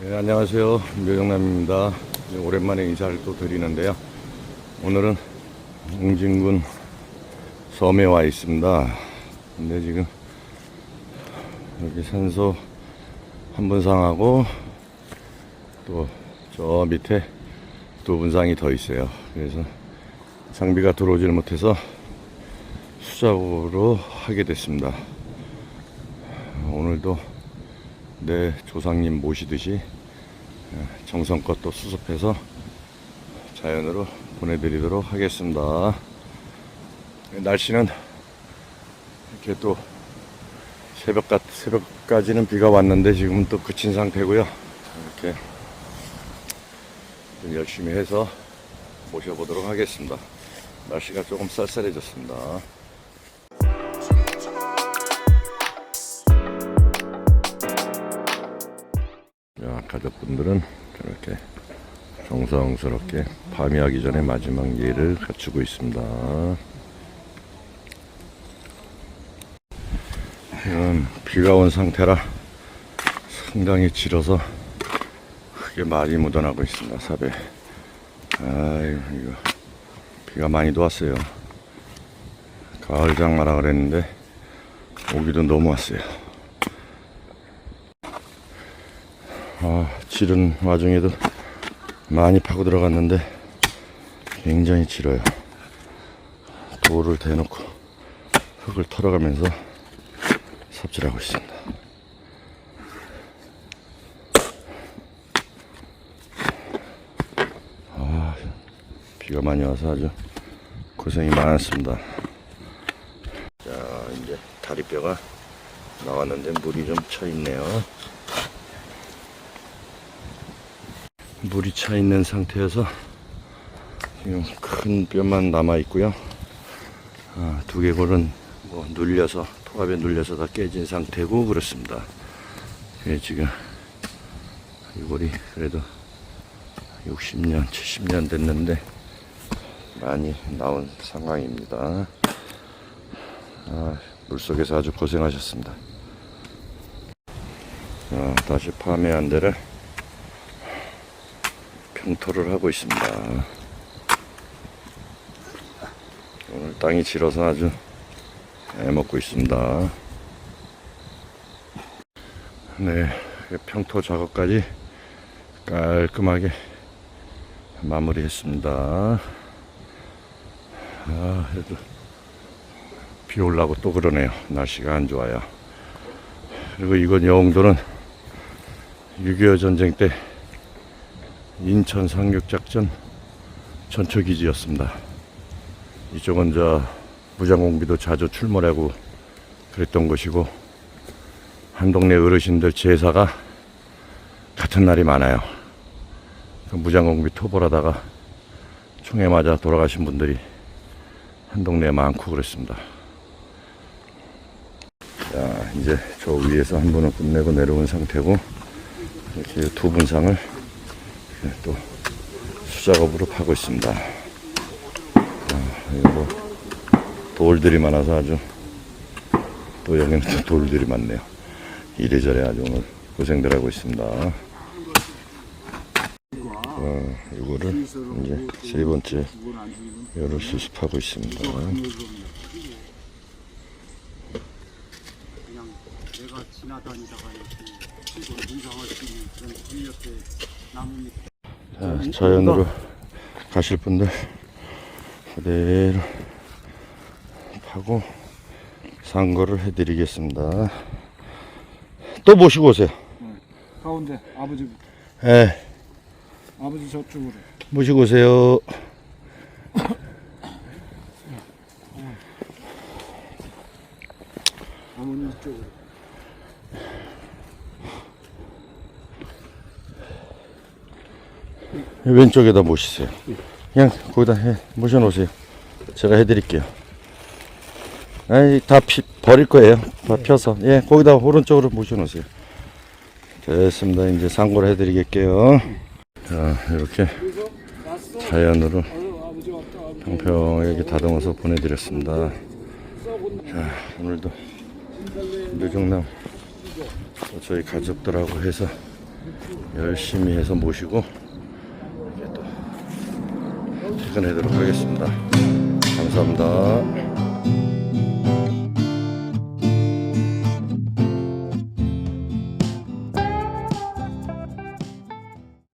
네, 안녕하세요. 묘정남입니다. 네, 오랜만에 인사를 또 드리는데요. 오늘은 웅진군 섬에 와 있습니다. 근데 지금 여기 산소 한 분상하고 또 저 밑에 두 분상이 더 있어요. 그래서 장비가 들어오질 못해서 수작업으로 하게 됐습니다. 오늘도 내 조상님 모시듯이 정성껏 또 수습해서 자연으로 보내드리도록 하겠습니다. 날씨는 이렇게 또 새벽 같, 새벽까지는 비가 왔는데 지금은 또 그친 상태고요. 이렇게 좀 열심히 해서 모셔보도록 하겠습니다. 날씨가 조금 쌀쌀해졌습니다. 자, 가족분들은 이렇게 정성스럽게 밤이 하기 전에 마지막 예를 갖추고 있습니다. 이건 비가 온 상태라 상당히 질어서 크게 많이 묻어나고 있습니다. 삽에. 아이고, 이거 비가 많이 도 왔어요. 가을 장마라 그랬는데 오기도 너무 왔어요. 아, 지른 와중에도 많이 파고 들어갔는데 굉장히 길어요. 돌을 대놓고 흙을 털어가면서 삽질하고 있습니다. 아, 비가 많이 와서 아주 고생이 많았습니다. 자, 이제 다리뼈가 나왔는데 물이 좀 차 있네요. 물이 차 있는 상태여서 지금 큰 뼈만 남아 있고요. 아, 두개골은 뭐 눌려서 토합에 눌려서 다 깨진 상태고 그렇습니다. 예, 지금 이 골이 그래도 60년, 70년 됐는데 많이 나온 상황입니다. 아, 물속에서 아주 고생하셨습니다. 자, 다시 파메한 데를 평토를 하고 있습니다. 오늘 땅이 질어서 아주 애먹고 있습니다. 네, 평토 작업까지 깔끔하게 마무리했습니다. 아, 그래도 비 올라고 또 그러네요. 날씨가 안 좋아요. 그리고 이건 영도는 6.25 전쟁 때 인천 상륙작전 전초기지였습니다. 이쪽은 저 무장공비도 자주 출몰하고 그랬던 곳이고 한 동네 어르신들 제사가 같은 날이 많아요. 그 무장공비 토벌하다가 총에 맞아 돌아가신 분들이 한 동네에 많고 그랬습니다. 자, 이제 저 위에서 한 번은 끝내고 내려온 상태고 이렇게 두 분상을 네, 또 수작업으로 파고 있습니다. 아, 뭐 돌들이 많아서 아주 또 여기는 또 돌들이 많네요. 이래저래 아주 오늘 고생들 하고 있습니다. 어, 이거를 이제 세 번째 열을 수습하고 있습니다. 그냥 내가 지나다니다가 이렇게 치는 그런 나뭇잎 자, 자연으로 가실 분들 그대로 파고 상거를 해드리겠습니다. 또 모시고 오세요. 가운데 아버지 예, 아버지 저쪽으로 모시고 오세요. 어머니 쪽으로 왼쪽에다 모시세요. 그냥 거기다 해, 모셔놓으세요. 제가 해드릴게요. 아이, 다 피, 버릴 거예요. 다 펴서. 예, 거기다 오른쪽으로 모셔놓으세요. 됐습니다. 이제 상고를 해드리겠게요. 자, 이렇게 자연으로 평평하게 다듬어서 보내드렸습니다. 자, 오늘도 묘정남 또 저희 가족들하고 해서 열심히 해서 모시고 퇴근하도록 하겠습니다. 감사합니다.